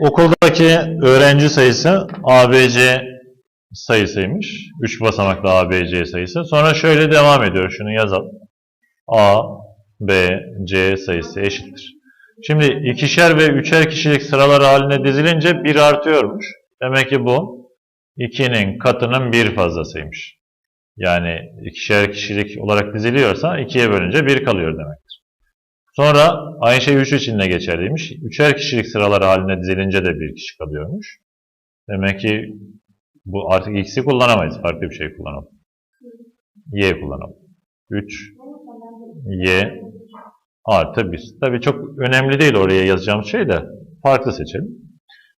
Okuldaki öğrenci sayısı ABC sayısıymış. 3 basamaklı ABC sayısı. Sonra şöyle devam ediyor. Şunu yazalım. A, B, C sayısı eşittir. Şimdi ikişer ve üçer kişilik sıralar haline dizilince 1 artıyormuş. Demek ki bu 2'nin katının bir fazlasıymış. Yani ikişer kişilik olarak diziliyorsa 2'ye bölünce 1 kalıyor demektir. Sonra aynı şey 3 için de geçerliymiş. Üçer kişilik sıralar haline dizilince de bir kişi kalıyormuş. Demek ki bu artık x'i kullanamayız. Farklı bir şey kullanalım. y kullanalım. 3 y artı 1. Tabii çok önemli değil oraya yazacağımız şey de farklı seçelim.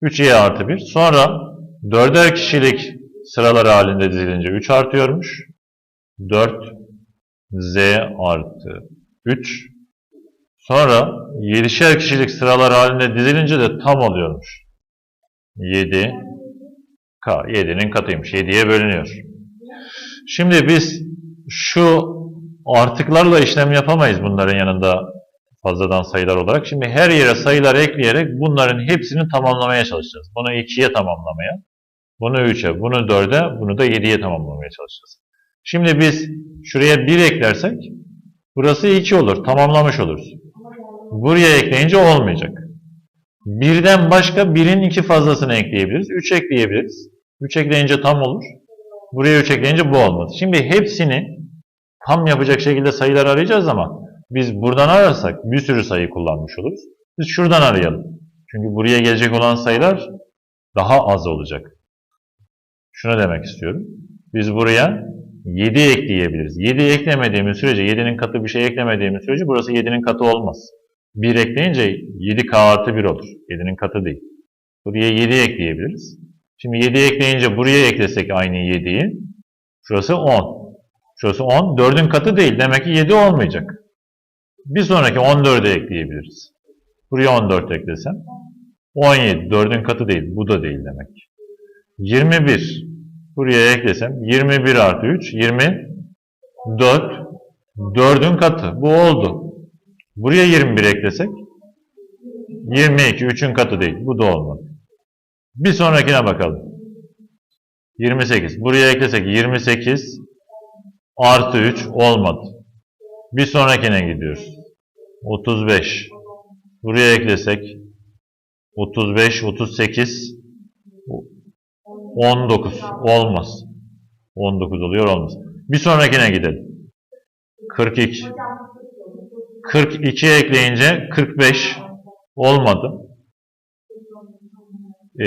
3y artı 1. Sonra dörder kişilik sıralar halinde dizilince 3 artıyormuş. 4 z artı 3 Sonra 7'şer kişilik sıralar halinde dizilince de tam oluyormuş. 7 K. 7'nin katıymış. 7'ye bölünüyor. Şimdi biz şu artıklarla işlem yapamayız bunların yanında fazladan sayılar olarak. Şimdi her yere sayılar ekleyerek bunların hepsini tamamlamaya çalışacağız. Bunu 2'ye tamamlamaya, bunu 3'e, bunu 4'e, bunu da 7'ye tamamlamaya çalışacağız. Şimdi biz şuraya 1 eklersek burası 2 olur. Tamamlamış oluruz. Buraya ekleyince olmayacak. Birden başka birin iki fazlasını ekleyebiliriz. 3 ekleyebiliriz. 3 ekleyince tam olur. Buraya 3 ekleyince bu olmaz. Şimdi hepsini tam yapacak şekilde sayılar arayacağız ama biz buradan ararsak bir sürü sayı kullanmış oluruz. Biz şuradan arayalım. Çünkü buraya gelecek olan sayılar daha az olacak. Şunu demek istiyorum. Biz buraya 7 ekleyebiliriz. 7 eklemediğimiz sürece, 7'nin katı bir şey eklemediğimiz sürece burası 7'nin katı olmaz. 1 ekleyince 7k artı 1 olur. 7'nin katı değil. Buraya 7 ekleyebiliriz. Şimdi 7 ekleyince buraya eklesek aynı 7'yi. Şurası 10. Şurası 10. 4'ün katı değil. Demek ki 7 olmayacak. Bir sonraki 14'e ekleyebiliriz. Buraya 14 eklesem. 17. 4'ün katı değil. Bu da değil demek. 21. Buraya eklesem. 21 artı 3. 24. 4'ün katı. Bu oldu. Buraya 21 eklesek 22, 3'ün katı değil. Bu da olmadı. Bir sonrakine bakalım. 28. Buraya eklesek 28 artı 3 olmadı. Bir sonrakine gidiyoruz. 35. Buraya eklesek 35, 38 19 olmaz. 19 oluyor olmaz. Bir sonrakine gidelim. 42. 42 ekleyince 45 olmadı.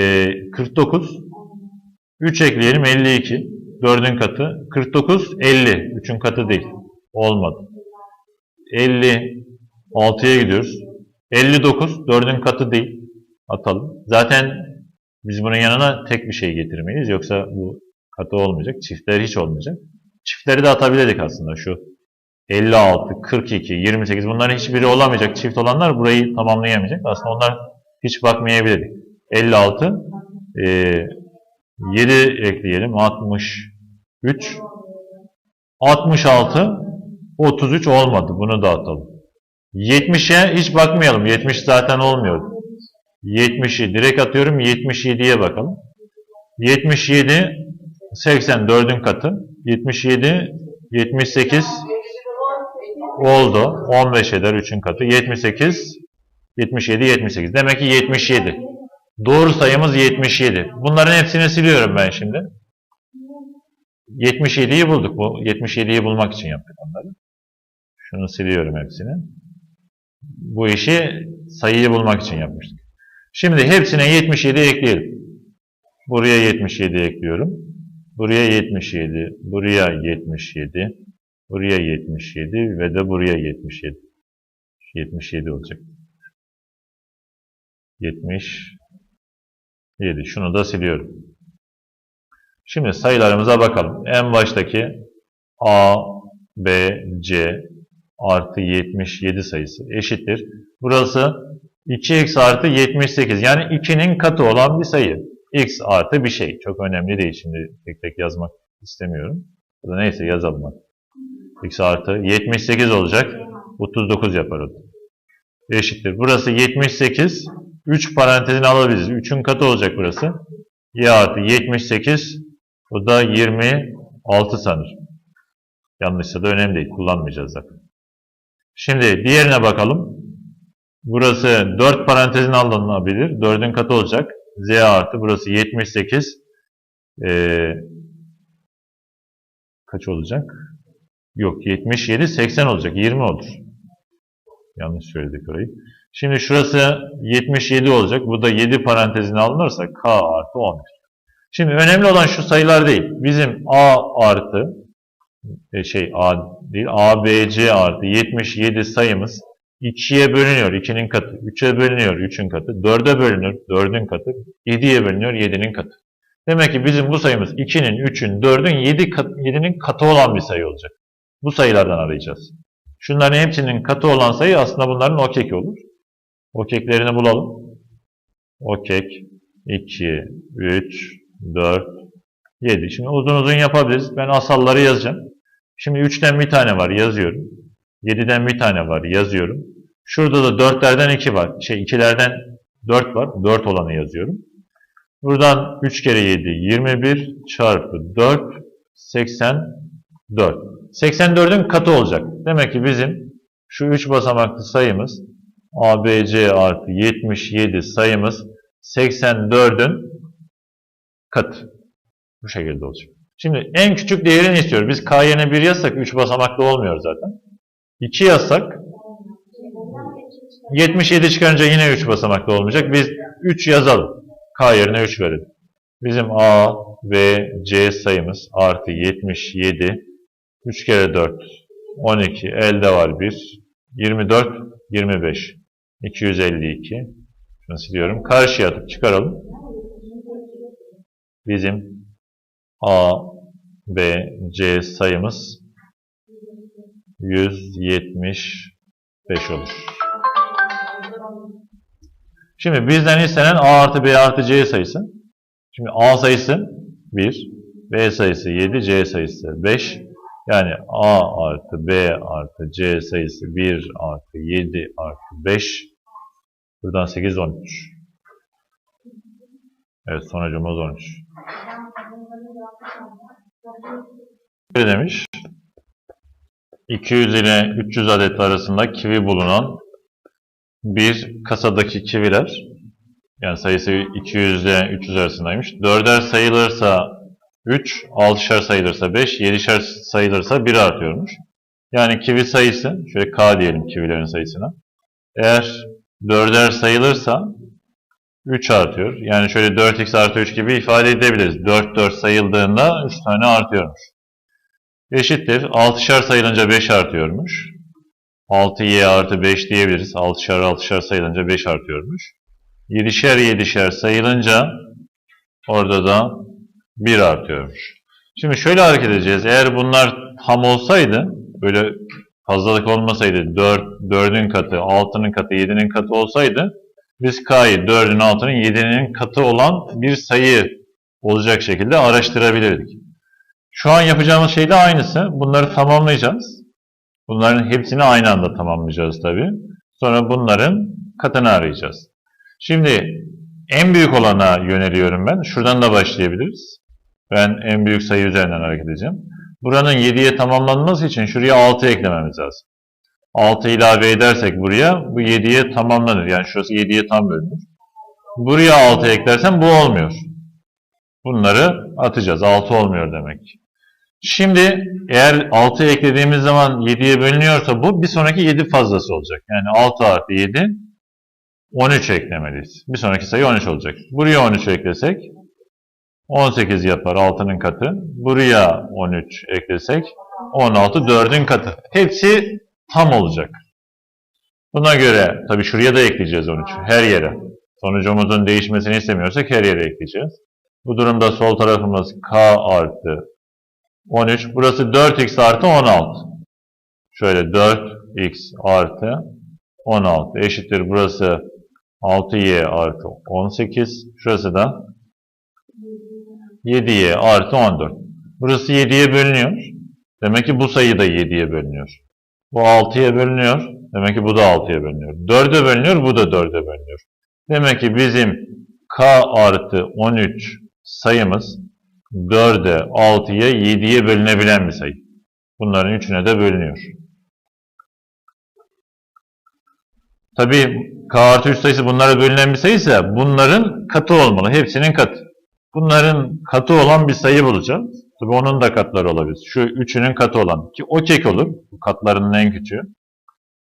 Ee, 49 3 ekleyelim 52 4'ün katı. 49 50 3'ün katı değil. Olmadı. 56'ya gidiyoruz. 59 4'ün katı değil. Atalım. Zaten biz bunun yanına tek bir şey getirmeyiz. Yoksa bu katı olmayacak. Çiftler hiç olmayacak. Çiftleri de atabilirdik aslında şu 56, 42, 28 bunların hiçbiri olamayacak. Çift olanlar burayı tamamlayamayacak. Aslında onlar hiç bakmayabilirdik. 56, e, 7 ekleyelim. 63, 66, 33 olmadı. Bunu da atalım. 70'e hiç bakmayalım. 70 zaten olmuyor. 70'i direkt atıyorum. 77'ye bakalım. 77, 84'ün katı. 77, 78, Oldu. 15 eder 3'ün katı. 78, 77, 78. Demek ki 77. Doğru sayımız 77. Bunların hepsini siliyorum ben şimdi. 77'yi bulduk. Bu 77'yi bulmak için yaptık onları. Şunu siliyorum hepsini. Bu işi sayıyı bulmak için yapmıştık. Şimdi hepsine 77 ekleyelim. Buraya 77 ekliyorum. Buraya 77, buraya 77, Buraya 77 ve de buraya 77. 77 olacak. 77. Şunu da siliyorum. Şimdi sayılarımıza bakalım. En baştaki A, B, C artı 77 sayısı eşittir. Burası 2x artı 78. Yani 2'nin katı olan bir sayı. x artı bir şey. Çok önemli değil. Şimdi tek tek yazmak istemiyorum. Neyse yazalım hadi x artı 78 olacak. 39 yapar o. Eşittir. Burası 78. 3 parantezini alabiliriz. 3'ün katı olacak burası. y artı 78 bu da 26 sanır. Yanlışsa da önemli değil. Kullanmayacağız zaten. Şimdi diğerine bakalım. Burası 4 parantezin alınabilir. 4'ün katı olacak. Z artı burası 78. Ee, kaç olacak? Yok 77 80 olacak. 20 olur. Yanlış söyledik orayı. Şimdi şurası 77 olacak. Bu da 7 parantezine alınırsa K artı 11. Şimdi önemli olan şu sayılar değil. Bizim A artı e, şey A değil A, B, C artı 77 sayımız 2'ye bölünüyor 2'nin katı, 3'e bölünüyor 3'ün katı, 4'e bölünür 4'ün katı, 7'ye bölünüyor 7'nin katı. Demek ki bizim bu sayımız 2'nin, 3'ün, 4'ün 7 kat, 7'nin katı olan bir sayı olacak. Bu sayılardan arayacağız. Şunların hepsinin katı olan sayı aslında bunların okeki olur. Okeklerini bulalım. Okek 2, 3, 4, 7. Şimdi uzun uzun yapabiliriz. Ben asalları yazacağım. Şimdi 3'ten bir tane var yazıyorum. 7'den bir tane var yazıyorum. Şurada da 4'lerden 2 var. Şey 2'lerden 4 var. 4 olanı yazıyorum. Buradan 3 kere 7 21 çarpı 4 84. 84'ün katı olacak. Demek ki bizim şu 3 basamaklı sayımız ABC artı 77 sayımız 84'ün katı. Bu şekilde olacak. Şimdi en küçük değerini istiyor. Biz K yerine 1 yazsak 3 basamaklı olmuyor zaten. 2 yazsak 77 çıkarınca yine 3 basamaklı olmayacak. Biz 3 yazalım. K yerine 3 verelim. Bizim A, B, C sayımız artı 77. 3 kere 4, 12. Elde var 1. 24, 25. 252. Şunu siliyorum. Karşıya atıp çıkaralım. Bizim A, B, C sayımız 175 olur. Şimdi bizden istenen A artı B artı C sayısı. Şimdi A sayısı 1, B sayısı 7, C sayısı 5. Yani A artı B artı C sayısı 1 artı 7 artı 5. Buradan 8, 13. Evet sonucumuz 13. Ne demiş? 200 ile 300 adet arasında kivi bulunan bir kasadaki kiviler yani sayısı 200 ile 300 arasındaymış. 4'er sayılırsa 3, 6'şer sayılırsa 5, 7'şer sayılırsa 1 artıyormuş. Yani kivi sayısı, şöyle K diyelim kivilerin sayısına. Eğer 4'er sayılırsa 3 artıyor. Yani şöyle 4x artı 3 gibi ifade edebiliriz. 4 4 sayıldığında 3 tane artıyormuş. Eşittir. 6'şer sayılınca 5 artıyormuş. 6y artı 5 diyebiliriz. 6'şer 6'şer sayılınca 5 artıyormuş. 7'şer 7'şer sayılınca orada da 1 artıyormuş. Şimdi şöyle hareket edeceğiz. Eğer bunlar tam olsaydı, böyle fazlalık olmasaydı 4, 4'ün katı, 6'nın katı, 7'nin katı olsaydı biz K'yı 4'ün, 6'nın, 7'nin katı olan bir sayı olacak şekilde araştırabilirdik. Şu an yapacağımız şey de aynısı. Bunları tamamlayacağız. Bunların hepsini aynı anda tamamlayacağız tabi. Sonra bunların katını arayacağız. Şimdi en büyük olana yöneliyorum ben. Şuradan da başlayabiliriz. Ben en büyük sayı üzerinden hareket edeceğim. Buranın 7'ye tamamlanması için şuraya 6 eklememiz lazım. 6 ilave edersek buraya bu 7'ye tamamlanır. Yani şurası 7'ye tam bölünür. Buraya 6 eklersem bu olmuyor. Bunları atacağız. 6 olmuyor demek. Şimdi eğer 6 eklediğimiz zaman 7'ye bölünüyorsa bu bir sonraki 7 fazlası olacak. Yani 6 artı 7 13 eklemeliyiz. Bir sonraki sayı 13 olacak. Buraya 13 eklesek 18 yapar 6'nın katı. Buraya 13 eklesek 16 4'ün katı. Hepsi tam olacak. Buna göre tabii şuraya da ekleyeceğiz 13. Her yere. Sonucumuzun değişmesini istemiyorsak her yere ekleyeceğiz. Bu durumda sol tarafımız k artı 13. Burası 4x artı 16. Şöyle 4x artı 16 eşittir. Burası 6y artı 18. Şurası da 7y artı 14. Burası 7'ye bölünüyor. Demek ki bu sayı da 7'ye bölünüyor. Bu 6'ya bölünüyor. Demek ki bu da 6'ya bölünüyor. 4'e bölünüyor, bu da 4'e bölünüyor. Demek ki bizim k artı 13 sayımız 4'e, 6'ya, 7'ye bölünebilen bir sayı. Bunların üçüne de bölünüyor. Tabii k artı 3 sayısı bunlara bölünen bir sayıysa bunların katı olmalı. Hepsinin katı. Bunların katı olan bir sayı bulacağız. Tabii onun da katları olabilir. Şu üçünün katı olan ki o kek olur. Bu katlarının en küçüğü.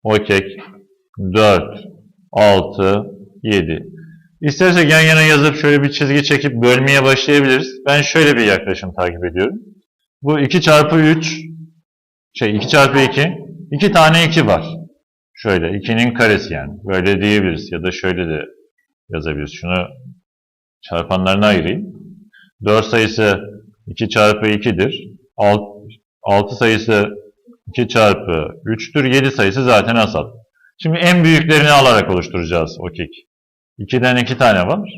O kek 4, 6, 7. İstersek yan yana yazıp şöyle bir çizgi çekip bölmeye başlayabiliriz. Ben şöyle bir yaklaşım takip ediyorum. Bu 2 çarpı 3 şey 2 çarpı 2 2 tane 2 var. Şöyle 2'nin karesi yani. Böyle diyebiliriz ya da şöyle de yazabiliriz. Şunu çarpanlarına ayırayım. 4 sayısı 2 çarpı 2'dir. 6 sayısı 2 çarpı 3'tür. 7 sayısı zaten asal. Şimdi en büyüklerini alarak oluşturacağız o kek. 2'den 2 tane var.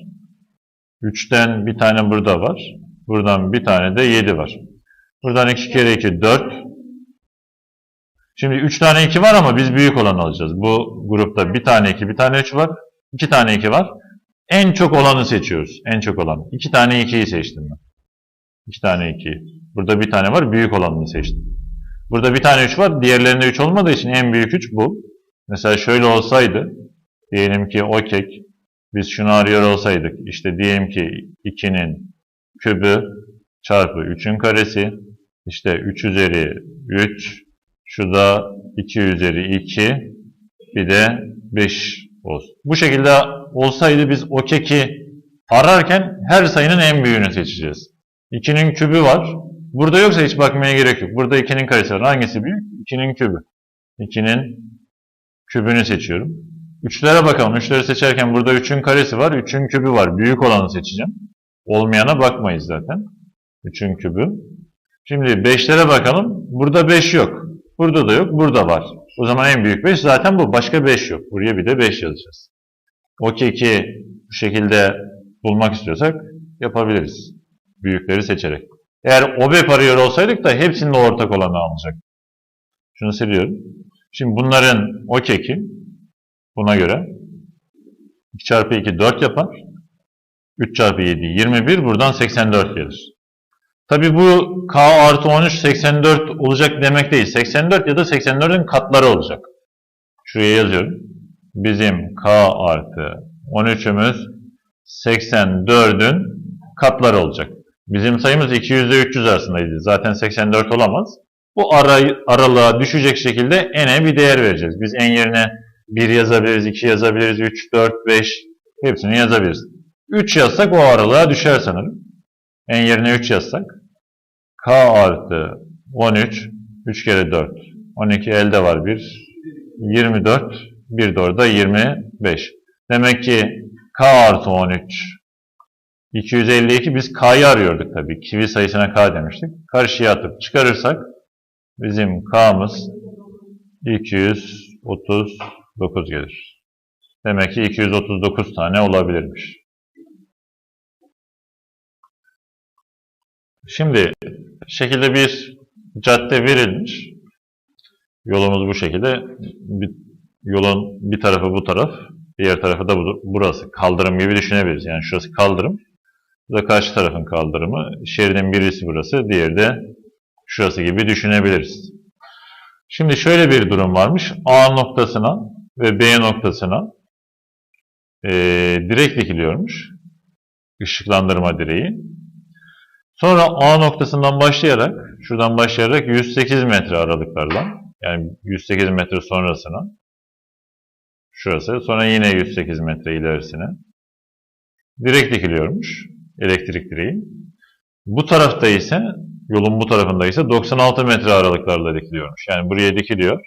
3'ten bir tane burada var. Buradan bir tane de 7 var. Buradan 2 kere 2 4. Şimdi 3 tane 2 var ama biz büyük olanı alacağız. Bu grupta bir tane 2, bir tane 3 var. 2 tane 2 var. En çok olanı seçiyoruz. En çok olanı. 2 tane 2'yi seçtim ben. 2 tane 2. Burada bir tane var. Büyük olanını seçtim. Burada bir tane 3 var. Diğerlerinde 3 olmadığı için en büyük 3 bu. Mesela şöyle olsaydı. Diyelim ki o kek. Biz şunu arıyor olsaydık. İşte diyelim ki 2'nin kübü çarpı 3'ün karesi. İşte 3 üzeri 3. Şu da 2 üzeri 2. Bir de 5 olsun. Bu şekilde olsaydı biz o keki ararken her sayının en büyüğünü seçeceğiz. 2'nin kübü var. Burada yoksa hiç bakmaya gerek yok. Burada 2'nin karesi var. Hangisi büyük? 2'nin kübü. 2'nin kübünü seçiyorum. 3'lere bakalım. 3'leri seçerken burada 3'ün karesi var. 3'ün kübü var. Büyük olanı seçeceğim. Olmayana bakmayız zaten. 3'ün kübü. Şimdi 5'lere bakalım. Burada 5 yok. Burada da yok. Burada var. O zaman en büyük 5 zaten bu. Başka 5 yok. Buraya bir de 5 yazacağız. O keki bu şekilde bulmak istiyorsak yapabiliriz. Büyükleri seçerek. Eğer OBEP arıyor olsaydık da hepsinin ortak olanı alacak. Şunu siliyorum. Şimdi bunların o keki buna göre 2 çarpı 2 4 yapar. 3 çarpı 7 21. Buradan 84 gelir. Tabi bu K artı 13 84 olacak demek değil. 84 ya da 84'ün katları olacak. Şuraya yazıyorum. Bizim K artı 13'ümüz 84'ün katları olacak. Bizim sayımız 200 ile 300 arasındaydı. Zaten 84 olamaz. Bu ara, aralığa düşecek şekilde n'e bir değer vereceğiz. Biz n yerine 1 yazabiliriz, 2 yazabiliriz, 3, 4, 5 hepsini yazabiliriz. 3 yazsak o aralığa düşer sanırım. n yerine 3 yazsak. k artı 13, 3 kere 4. 12 elde var 1. 24, 1 de orada 25. Demek ki k artı 13 252 biz k'yı arıyorduk tabii. Kivi sayısına k demiştik. Karşıya atıp çıkarırsak bizim k'mız 239 gelir. Demek ki 239 tane olabilirmiş. Şimdi şekilde bir cadde verilmiş. Yolumuz bu şekilde. Yolun bir tarafı bu taraf, diğer tarafı da bu, burası. Kaldırım gibi düşünebiliriz. Yani şurası kaldırım. Bu da karşı tarafın kaldırımı. Şeridin birisi burası, diğeri de şurası gibi düşünebiliriz. Şimdi şöyle bir durum varmış. A noktasına ve B noktasına e, direk dikiliyormuş. Işıklandırma direği. Sonra A noktasından başlayarak, şuradan başlayarak 108 metre aralıklarla, yani 108 metre sonrasına, şurası, sonra yine 108 metre ilerisine direk dikiliyormuş elektrik direği. Bu tarafta ise yolun bu tarafında ise 96 metre aralıklarla dikiliyormuş. Yani buraya dikiliyor.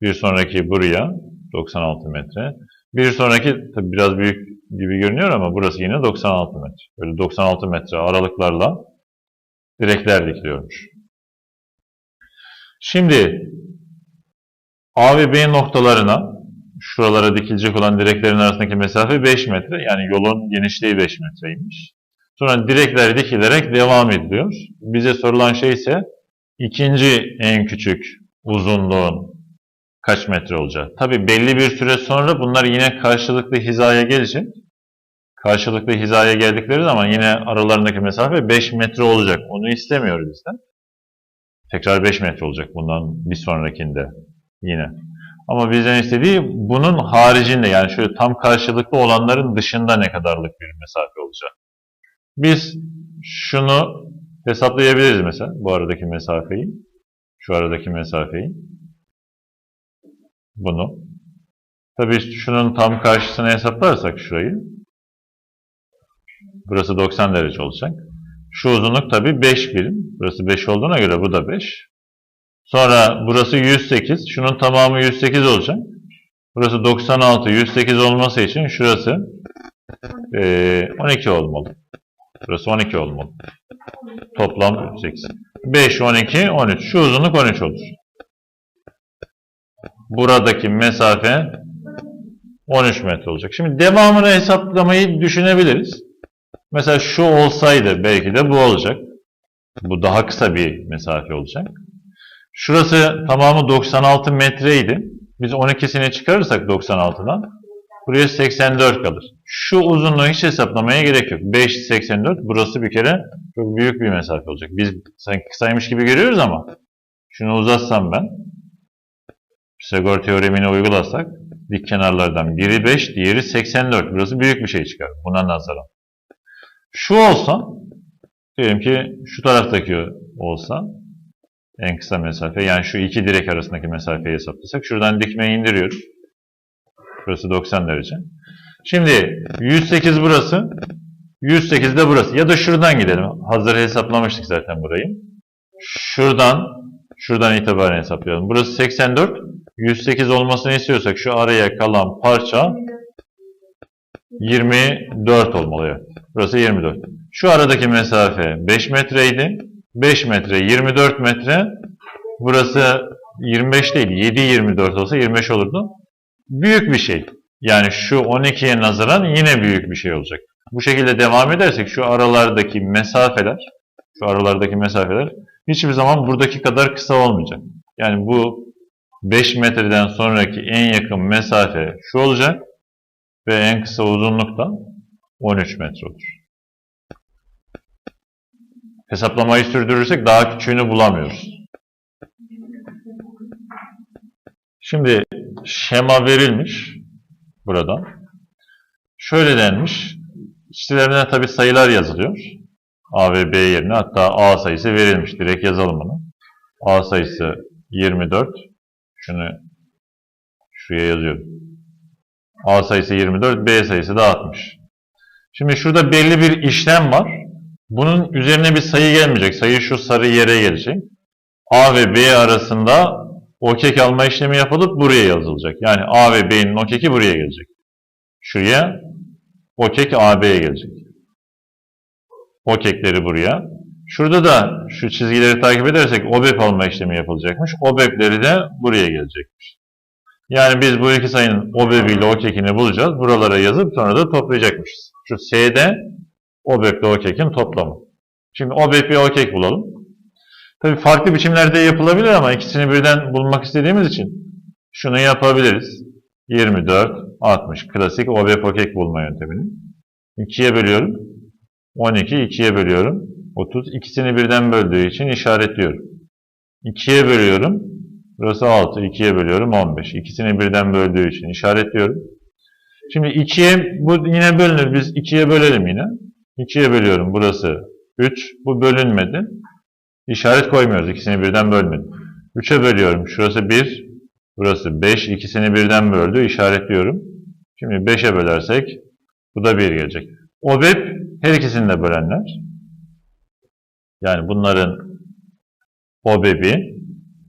Bir sonraki buraya 96 metre. Bir sonraki tabi biraz büyük gibi görünüyor ama burası yine 96 metre. Böyle 96 metre aralıklarla direkler dikiliyormuş. Şimdi A ve B noktalarına şuralara dikilecek olan direklerin arasındaki mesafe 5 metre. Yani yolun genişliği 5 metreymiş. Sonra direkler dikilerek devam ediliyor. Bize sorulan şey ise ikinci en küçük uzunluğun kaç metre olacak. Tabi belli bir süre sonra bunlar yine karşılıklı hizaya gelecek. Karşılıklı hizaya geldikleri zaman yine aralarındaki mesafe 5 metre olacak. Onu istemiyoruz bizden. Tekrar 5 metre olacak bundan bir sonrakinde yine. Ama bizden istediği bunun haricinde yani şöyle tam karşılıklı olanların dışında ne kadarlık bir mesafe olacak. Biz şunu hesaplayabiliriz mesela bu aradaki mesafeyi. Şu aradaki mesafeyi. Bunu. Tabii şunun tam karşısına hesaplarsak şurayı. Burası 90 derece olacak. Şu uzunluk tabii 5 birim. Burası 5 olduğuna göre bu da 5. Sonra burası 108. Şunun tamamı 108 olacak. Burası 96. 108 olması için şurası eee, 12 olmalı. Burası 12 olmalı. Toplam 8. 5, 12, 13. Şu uzunluk 13 olur. Buradaki mesafe 13 metre olacak. Şimdi devamını hesaplamayı düşünebiliriz. Mesela şu olsaydı belki de bu olacak. Bu daha kısa bir mesafe olacak. Şurası tamamı 96 metreydi. Biz 12'sini çıkarırsak 96'dan buraya 84 kalır. Şu uzunluğu hiç hesaplamaya gerek yok. 5, 84 burası bir kere çok büyük bir mesafe olacak. Biz sanki kısaymış gibi görüyoruz ama şunu uzatsam ben Pisagor teoremini uygulasak dik kenarlardan biri 5, diğeri 84. Burası büyük bir şey çıkar buna nazaran. Şu olsa diyelim ki şu taraftaki olsa en kısa mesafe yani şu iki direk arasındaki mesafeyi hesaplasak şuradan dikmeyi indiriyoruz. Burası 90 derece. Şimdi 108 burası 108 de burası. Ya da şuradan gidelim. Hazır hesaplamıştık zaten burayı. Şuradan şuradan itibaren hesaplayalım. Burası 84. 108 olmasını istiyorsak şu araya kalan parça 24 olmalı. Burası 24. Şu aradaki mesafe 5 metreydi. 5 metre 24 metre. Burası 25 değil 7-24 olsa 25 olurdu. Büyük bir şey. Yani şu 12'ye nazaran yine büyük bir şey olacak. Bu şekilde devam edersek şu aralardaki mesafeler şu aralardaki mesafeler hiçbir zaman buradaki kadar kısa olmayacak. Yani bu 5 metreden sonraki en yakın mesafe şu olacak ve en kısa uzunluk da 13 metre olur. Hesaplamayı sürdürürsek daha küçüğünü bulamıyoruz. Şimdi şema verilmiş buradan. Şöyle denmiş. İşçilerine tabi sayılar yazılıyor. A ve B yerine hatta A sayısı verilmiş. Direkt yazalım bunu. A sayısı 24. Şunu şuraya yazıyorum. A sayısı 24, B sayısı da 60. Şimdi şurada belli bir işlem var. Bunun üzerine bir sayı gelmeyecek. Sayı şu sarı yere gelecek. A ve B arasında o kek alma işlemi yapılıp buraya yazılacak. Yani A ve B'nin o keki buraya gelecek. Şuraya o kek AB'ye gelecek. O kekleri buraya. Şurada da şu çizgileri takip edersek OBEP alma işlemi yapılacakmış. OBEP'leri de buraya gelecekmiş. Yani biz bu iki sayının OBEP ile o kekini bulacağız. Buralara yazıp sonra da toplayacakmışız. Şu S'de OBEP ile o kekin toplamı. Şimdi OBEP ile o kek bulalım. Tabii farklı biçimlerde yapılabilir ama ikisini birden bulmak istediğimiz için şunu yapabiliriz. 24, 60. Klasik OBEP o kek bulma yöntemini. 2'ye bölüyorum. 12, 2'ye bölüyorum. 30. İkisini birden böldüğü için işaretliyorum. 2'ye bölüyorum. Burası 6. 2'ye bölüyorum 15. İkisini birden böldüğü için işaretliyorum. Şimdi 2'ye bu yine bölünür. Biz 2'ye bölelim yine. 2'ye bölüyorum. Burası 3. Bu bölünmedi. İşaret koymuyoruz. İkisini birden bölmedim. 3'e bölüyorum. Şurası 1. Burası 5. İkisini birden böldü. İşaretliyorum. Şimdi 5'e bölersek bu da 1 gelecek. OBEP her ikisini de bölenler. Yani bunların OBEP'i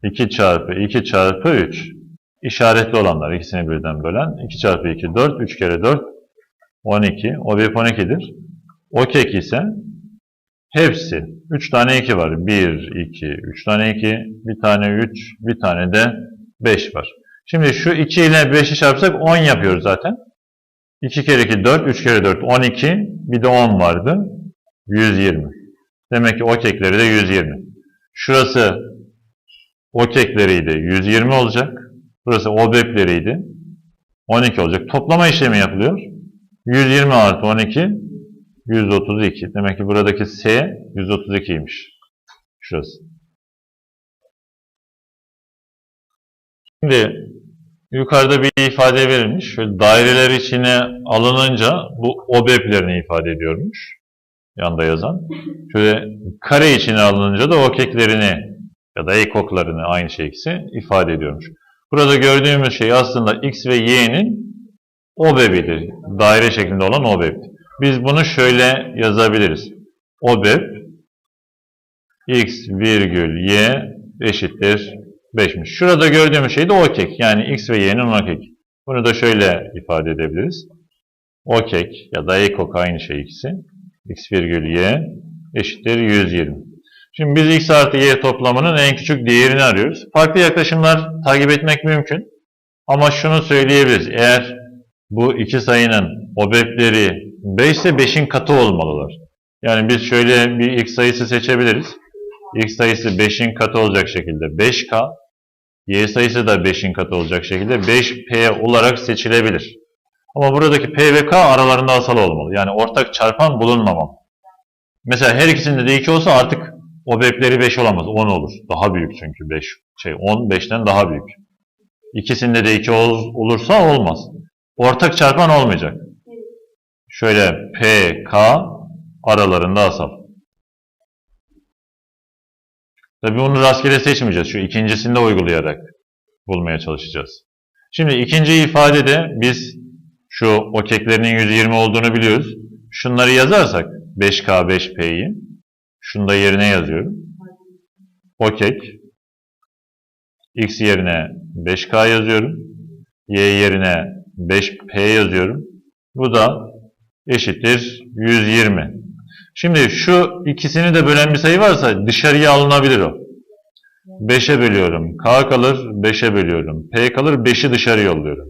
2 çarpı 2 çarpı 3. İşaretli olanlar ikisini birden bölen. 2 çarpı 2 4. 3 kere 4 12. OBEP 12'dir. OKEK ise hepsi. 3 tane 2 var. 1, 2, 3 tane 2, bir tane 3, bir tane de 5 var. Şimdi şu 2 ile 5'i çarpsak 10 yapıyor zaten. 2 kere 2 4, 3 kere 4 12, bir de 10 vardı. 120. Demek ki o kekleri de 120. Şurası o kekleriydi 120 olacak. Burası OBEP'leriydi. 12 olacak. Toplama işlemi yapılıyor. 120 artı 12 132. Demek ki buradaki S 132'ymiş. Şurası. Şimdi yukarıda bir ifade verilmiş. Şöyle daireler içine alınınca bu OBEP'lerini ifade ediyormuş. Yanda yazan. Şöyle kare içine alınınca da okeklerini ya da ekoklarını aynı şey ikisi ifade ediyormuş. Burada gördüğümüz şey aslında x ve y'nin OBEP'idir. Daire şeklinde olan OBEP. Biz bunu şöyle yazabiliriz. OBEP x virgül y eşittir 5'miş. Şurada gördüğümüz şey de okek. Yani x ve y'nin okek. Bunu da şöyle ifade edebiliriz. Okek ya da ekok aynı şey ikisi. x virgül y eşittir 120. Şimdi biz x artı y toplamının en küçük değerini arıyoruz. Farklı yaklaşımlar takip etmek mümkün. Ama şunu söyleyebiliriz. Eğer bu iki sayının OBEP'leri 5 ise 5'in katı olmalılar. Yani biz şöyle bir x sayısı seçebiliriz. x sayısı 5'in katı olacak şekilde 5k, y sayısı da 5'in katı olacak şekilde 5p olarak seçilebilir. Ama buradaki p ve k aralarında asal olmalı. Yani ortak çarpan bulunmamalı. Mesela her ikisinde de 2 olsa artık OBEP'leri 5 olamaz. 10 olur. Daha büyük çünkü 5. Şey 10 5'ten daha büyük. İkisinde de 2 ol- olursa olmaz. Ortak çarpan olmayacak. Şöyle P, K aralarında asal. Tabii bunu rastgele seçmeyeceğiz. Şu ikincisinde uygulayarak bulmaya çalışacağız. Şimdi ikinci ifadede biz şu okeklerinin 120 olduğunu biliyoruz. Şunları yazarsak 5K 5P'yi şunu da yerine yazıyorum. Okek X yerine 5K yazıyorum. Y yerine 5P yazıyorum. Bu da eşittir 120. Şimdi şu ikisini de bölen bir sayı varsa dışarıya alınabilir o. 5'e bölüyorum. K kalır, 5'e bölüyorum. P kalır, 5'i dışarı yolluyorum.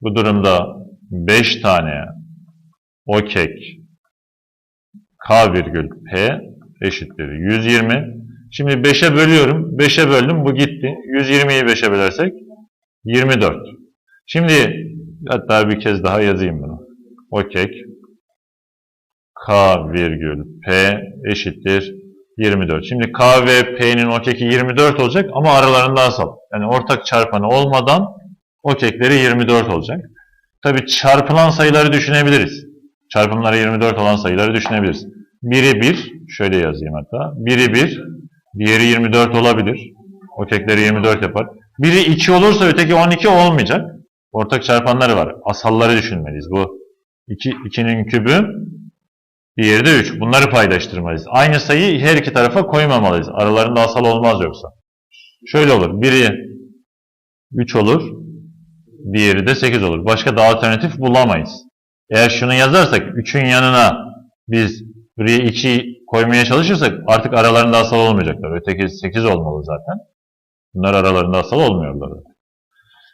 Bu durumda 5 tane okek K virgül P eşittir 120. Şimdi 5'e bölüyorum. 5'e böldüm. Bu gitti. 120'yi 5'e bölersek 24. Şimdi hatta bir kez daha yazayım bunu. Okek K virgül P eşittir 24. Şimdi K ve P'nin okeki 24 olacak ama aralarında asal. Yani ortak çarpanı olmadan okekleri 24 olacak. Tabi çarpılan sayıları düşünebiliriz. Çarpımları 24 olan sayıları düşünebiliriz. Biri 1, şöyle yazayım hatta. Biri 1, diğeri 24 olabilir. Okekleri 24 yapar. Biri 2 olursa öteki 12 olmayacak. Ortak çarpanları var. Asalları düşünmeliyiz. Bu 2, 2'nin kübü, diğeri de 3. Bunları paylaştırmalıyız. Aynı sayıyı her iki tarafa koymamalıyız. Aralarında asal olmaz yoksa. Şöyle olur. Biri 3 olur, diğeri de 8 olur. Başka da alternatif bulamayız. Eğer şunu yazarsak 3'ün yanına biz buraya 2 koymaya çalışırsak artık aralarında asal olmayacaklar. Öteki 8 olmalı zaten. Bunlar aralarında asal olmuyorlar.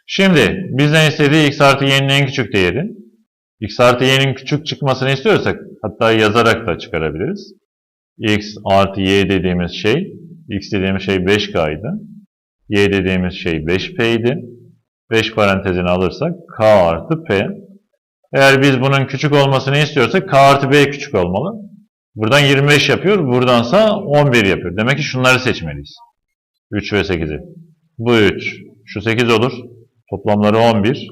Şimdi bizden istediği x artı y'nin en küçük değeri. X artı y'nin küçük çıkmasını istiyorsak hatta yazarak da çıkarabiliriz. x artı y dediğimiz şey x dediğimiz şey 5k'ydı. y dediğimiz şey 5p'ydi. 5 parantezini alırsak k artı p. Eğer biz bunun küçük olmasını istiyorsak k artı b küçük olmalı. Buradan 25 yapıyor, buradansa 11 yapıyor. Demek ki şunları seçmeliyiz. 3 ve 8'i. Bu 3, şu 8 olur. Toplamları 11.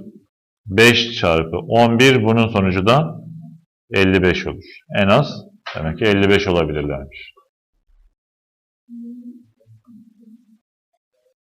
5 çarpı 11 bunun sonucu da 55 olur. En az demek ki 55 olabilir demiş.